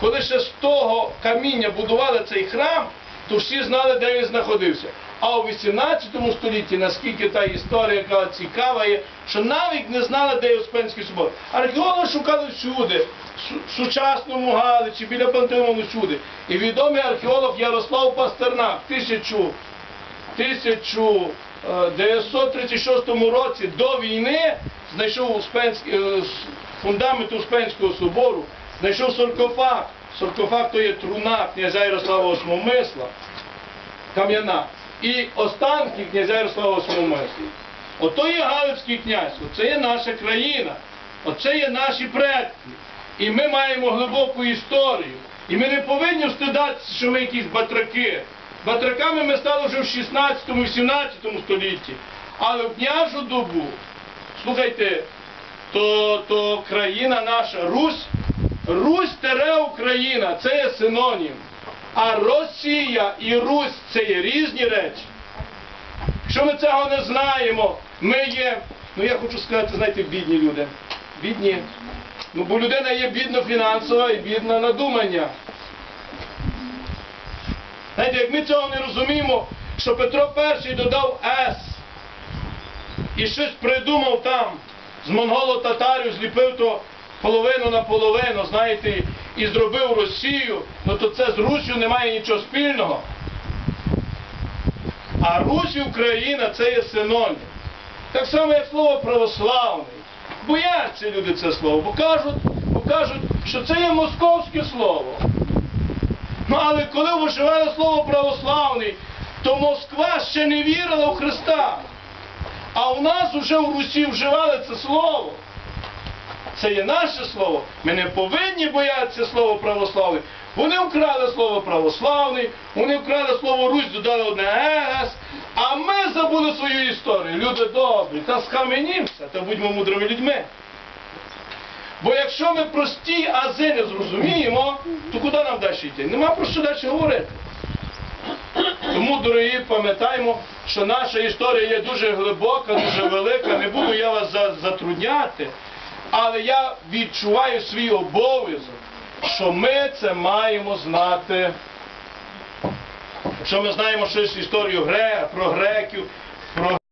коли ще з того каміння будували цей храм, то всі знали, де він знаходився. А у 18 столітті, наскільки та історія яка цікава є, що навіть не знали, де є Успенський собор. Археологи шукали всюди, в сучасному Галичі, біля Пантелеймону всюди. І відомий археолог Ярослав Пастернак, тисячу 1936 році до війни знайшов Успенський, е, фундамент Успенського собору, знайшов саркофаг. Саркофаг то є труна князя Ярослава Осмомисла, кам'яна. І останки князя Ярослава Осмомисла. Ото є Галицький князь, оце є наша країна, оце є наші предки. І ми маємо глибоку історію. І ми не повинні встидатися, що ми якісь батраки. Батраками ми стали вже в 16 і 17 столітті. Але в княжу добу, слухайте, то, то країна наша, Русь, Русь тере Україна, це є синонім. А Росія і Русь це є різні речі. Якщо ми цього не знаємо, ми є, ну я хочу сказати, знаєте, бідні люди. Бідні. Ну, бо людина є бідна фінансова і бідна на думання. Знаєте, як ми цього не розуміємо, що Петро І додав С і щось придумав там, з монголо-татарів зліпив то половину на половину, знаєте, і зробив Росію, ну то це з Руссю немає нічого спільного. А Русь і Україна це є синонім. Так само, як слово православний. Бояться люди це слово, бо кажуть, бо кажуть, що це є московське слово. Ну але коли вживали слово православний, то Москва ще не вірила в Христа. А у нас уже в Русі вживали це слово. Це є наше слово. Ми не повинні боятися слова православний. Вони вкрали слово православний, вони вкрали слово Русь, додали одне ес, а ми забули свою історію. Люди добрі, та схаменімося, та будьмо мудрими людьми. Бо якщо ми прості ази не зрозуміємо, то куди нам далі йти? Нема про що далі говорити. Тому, дорогі, пам'ятаємо, що наша історія є дуже глибока, дуже велика. Не буду я вас затрудняти, але я відчуваю свій обов'язок, що ми це маємо знати. Якщо ми знаємо щось історію гре, про греків,